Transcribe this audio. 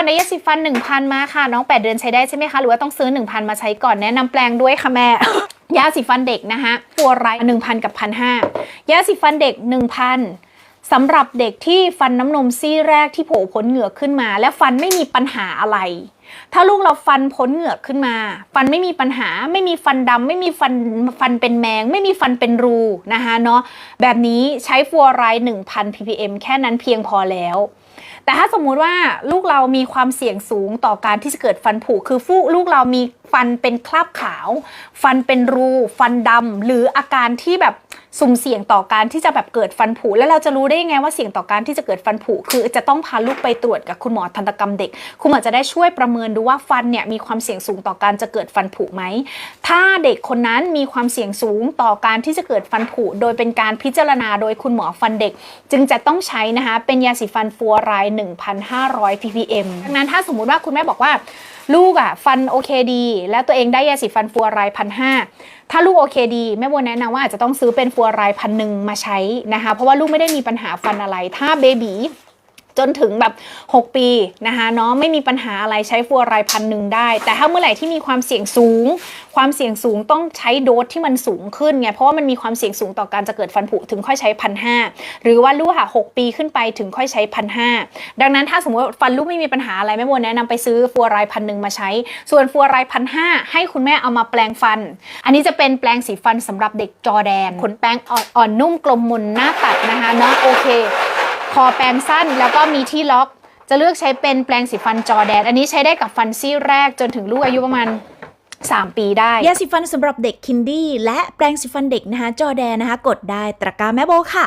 อนยาสีฟัน 1,000 มาค่ะ น้อง 8 เดือนใช้ได้ใช่ไหมคะ หรือว่าต้องซื้อ 1,000 มาใช้ก่อนแนะนำแปลงด้วยค่ะแม่ ยาสีฟันเด็กนะคะฟัวไร1,000กับ1,500ยาสีฟันเด็ก 1,000สำหรับเด็กที่ฟันน้ำนมซี่แรกที่โผล่พ้นเหงือกขึ้นมา และฟันไม่มีปัญหาอะไร ถ้าลูกเราฟันพ้นเหงือกขึ้นมา ฟันไม่มีปัญหา ไม่มีฟันดำไม่มีฟันฟันเป็นแมง ไม่มีฟันเป็นรูนะคะเนาะแบบนี้ใช้ฟัวไร1,000 ppm แค่นั้นเพียงพอแล้ว แต่ถ้าสมมุติว่าลูกเรามีความเสี่ยงสูงต่อการที่จะเกิดฟันผุคือฟูลูกเรามีฟันเป็นคราบขาว ฟันเป็นรู ฟันดำหรืออาการที่แบบ สุ่มเสี่ยงต่อการที่จะแบบเกิดฟันผุแล้วเราจะรู้ได้ยังไงว่าเสี่ยงต่อการที่จะเกิดฟันผุคือจะต้องพาลูกไปตรวจกับคุณหมอทันตกรรมเด็ก คุณหมอจะได้ช่วยประเมินดูว่าฟันเนี่ยมีความเสี่ยงสูงต่อการจะเกิดฟันผุไหมถ้าเด็กคนนั้นมีความเสี่ยงสูงต่อการที่จะเกิดฟันผุโดยเป็นการพิจารณาโดยคุณหมอฟันเด็ก จึงจะต้องใช้นะคะเป็นยาสีฟันฟัวไรด์1,500 ppm ดังนั้นถ้าสมมุติว่าคุณแม่บอกว่าลูกอะ่ะฟันโอเคดี แล้วตัวเองได้ยาสีฟันฟัวไรพันห้าถ้าลูกโอเคดีแม่โบแนะนำว่าอาจจะต้องซื้อเป็นฟัวไรพันหนึ่งมาใช้นะคะ เพราะว่าลูกไม่ได้มีปัญหาฟันอะไร ถ้าเบบี จนถึงแบบ 6 ปีนะคะเนาะไม่มีปัญหาอะไรใช้ฟัวไรพันหนึ่งได้ แต่ถ้าเมื่อไหร่ที่มีความเสี่ยงสูง ความเสี่ยงสูงต้องใช้โดสที่มันสูงขึ้นไงเพราะว่ามันมีความเสี่ยงสูงต่อการจะเกิดฟันผุถึงค่อยใช้พันห้าหรือว่าลูกค่ะหปีขึ้นไปถึงค่อยใช้พันห้าดังนั้นถ้าสมมติฟันลูกไม่มีปัญหาอะไรแม่โบแนะนำไปซื้อฟัวไรพันหนึ่งมาใช้ ส่วนฟัวไรพันห้าให้คุณแม่เอามาแปลงฟัน อันนี้จะเป็นแปลงสีฟันสำหรับเด็กจอแดนขนแป้งอ่อนอ่อนนุ่มกลมมนหน้าตัดนะคะเนาะโอเค คอแปรงสั้นแล้วก็มีที่ล็อก จะเลือกใช้เป็นแปรงสีฟันจอแดน อันนี้ใช้ได้กับฟันซี่แรกจนถึงลูกอายุประมาณ3 ปีได้ ยาสีฟันสำหรับเด็กคินดี้และแปรงสีฟันเด็กนะคะจอแดนนะคะ กดได้ตะกร้าแม่โบค่ะ